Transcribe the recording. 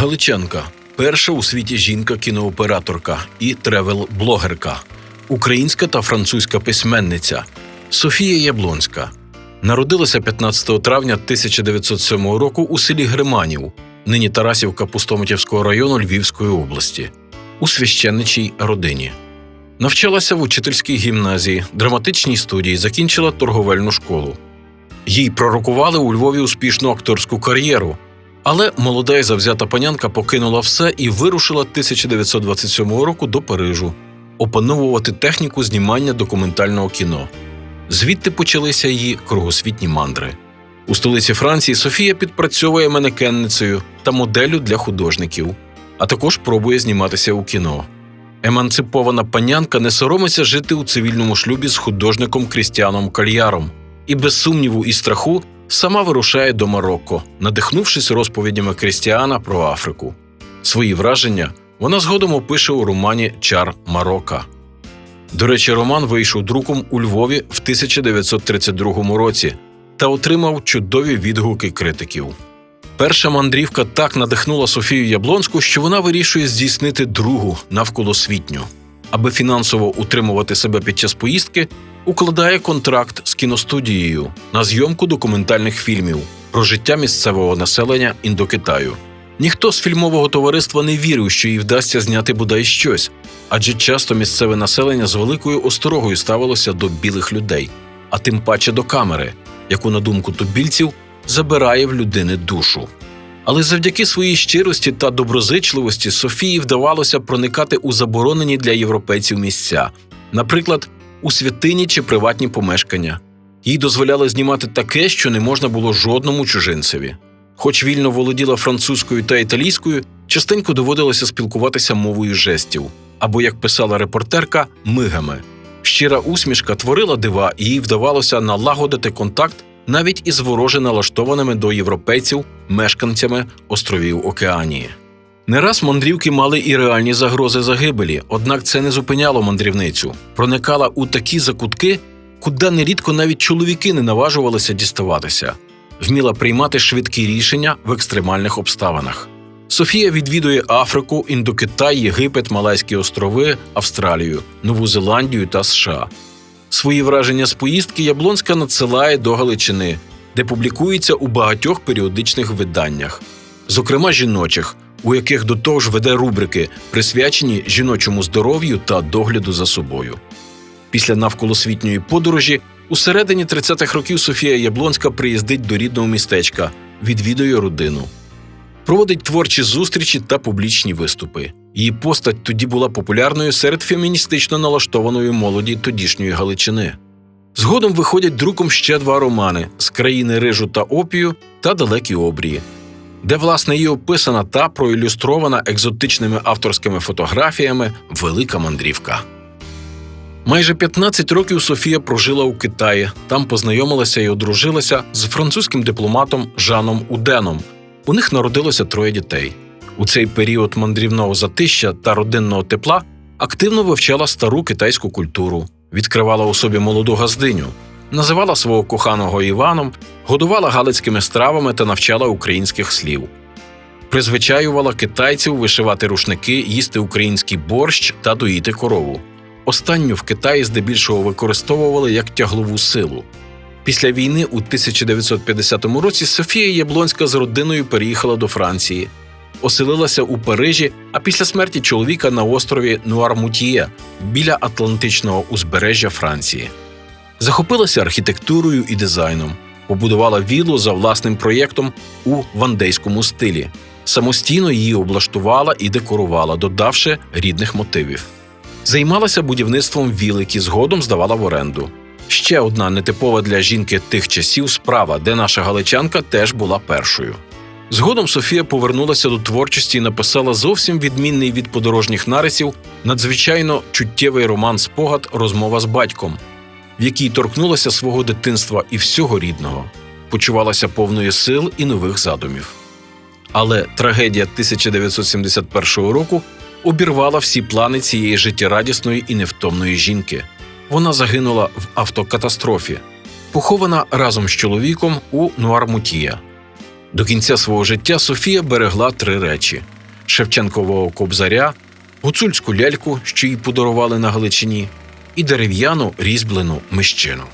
Галичанка, перша у світі жінка-кінооператорка і тревел-блогерка, українська та французька письменниця Софія Яблонська. Народилася 15 травня 1907 року у селі Гриманів, нині Тарасівка Пустомитівського району Львівської області, у священничій родині. Навчалася в учительській гімназії, драматичній студії, закінчила торговельну школу. Їй пророкували у Львові успішну акторську кар'єру, але молода і завзята панянка покинула все і вирушила 1927 року до Парижу опановувати техніку знімання документального кіно. Звідти почалися її кругосвітні мандри. У столиці Франції Софія підпрацьовує манекенницею та моделлю для художників, а також пробує зніматися у кіно. Еманципована панянка не соромиться жити у цивільному шлюбі з художником Крістіаном Кальяром і без сумніву і страху сама вирушає до Марокко, надихнувшись розповідями Крістіана про Африку. Свої враження вона згодом опише у романі Чар Марокка. До речі, роман вийшов друком у Львові в 1932 році та отримав чудові відгуки критиків. Перша мандрівка так надихнула Софію Яблонську, що вона вирішує здійснити другу навколосвітню. Аби фінансово утримувати себе під час поїздки, укладає контракт з кіностудією на зйомку документальних фільмів про життя місцевого населення Індокитаю. Ніхто з фільмового товариства не вірив, що їй вдасться зняти бодай щось, адже часто місцеве населення з великою осторогою ставилося до білих людей, а тим паче до камери, яку, на думку тубільців, забирає в людини душу. Але завдяки своїй щирості та доброзичливості Софії вдавалося проникати у заборонені для європейців місця, наприклад, у святині чи приватні помешкання. Їй дозволяли знімати таке, що не можна було жодному чужинцеві. Хоч вільно володіла французькою та італійською, частенько доводилося спілкуватися мовою жестів, або, як писала репортерка, мигами. Щира усмішка творила дива, і їй вдавалося налагодити контакт навіть із вороже налаштованими до європейців мешканцями островів Океанії. Не раз мандрівки мали і реальні загрози загибелі, однак це не зупиняло мандрівницю, проникала у такі закутки, куди нерідко навіть чоловіки не наважувалися діставатися, вміла приймати швидкі рішення в екстремальних обставинах. Софія відвідує Африку, Індокитай, Єгипет, Малайські острови, Австралію, Нову Зеландію та США. Свої враження з поїздки Яблонська надсилає до Галичини, де публікується у багатьох періодичних виданнях, зокрема жіночих, у яких до того ж веде рубрики, присвячені жіночому здоров'ю та догляду за собою. Після навколосвітньої подорожі у середині 30-х років Софія Яблонська приїздить до рідного містечка, відвідує родину. Проводить творчі зустрічі та публічні виступи. Її постать тоді була популярною серед феміністично налаштованої молоді тодішньої Галичини. Згодом виходять друком ще два романи з країни рижу та опію та далекі обрії, де власне і описана та проілюстрована екзотичними авторськими фотографіями велика мандрівка. Майже 15 років Софія прожила у Китаї, там познайомилася і одружилася з французьким дипломатом Жаном Уденом. У них народилося троє дітей. У цей період мандрівного затища та родинного тепла активно вивчала стару китайську культуру, відкривала у собі молоду газдиню, називала свого коханого Іваном, годувала галицькими стравами та навчала українських слів. Призвичаювала китайців вишивати рушники, їсти український борщ та доїти корову. Останню в Китаї здебільшого використовували як тяглову силу. Після війни у 1950 році Софія Яблонська з родиною переїхала до Франції, оселилася у Парижі, а після смерті чоловіка на острові Нуармутіє біля Атлантичного узбережжя Франції. Захопилася архітектурою і дизайном, побудувала віллу за власним проєктом у вандейському стилі. Самостійно її облаштувала і декорувала, додавши рідних мотивів. Займалася будівництвом віл, які згодом здавала в оренду. Ще одна нетипова для жінки тих часів справа, де наша галичанка теж була першою. Згодом Софія повернулася до творчості і написала зовсім відмінний від подорожніх нарисів надзвичайно чуттєвий роман Спогад Розмова з батьком, в якій торкнулася свого дитинства і всього рідного, почувалася повною сил і нових задумів. Але трагедія 1971 року обірвала всі плани цієї життєрадісної і невтомної жінки. Вона загинула в автокатастрофі, похована разом з чоловіком у Нуармутія. До кінця свого життя Софія берегла три речі: Шевченкового кобзаря, гуцульську ляльку, що їй подарували на Галичині, і дерев'яну різьблену мищину.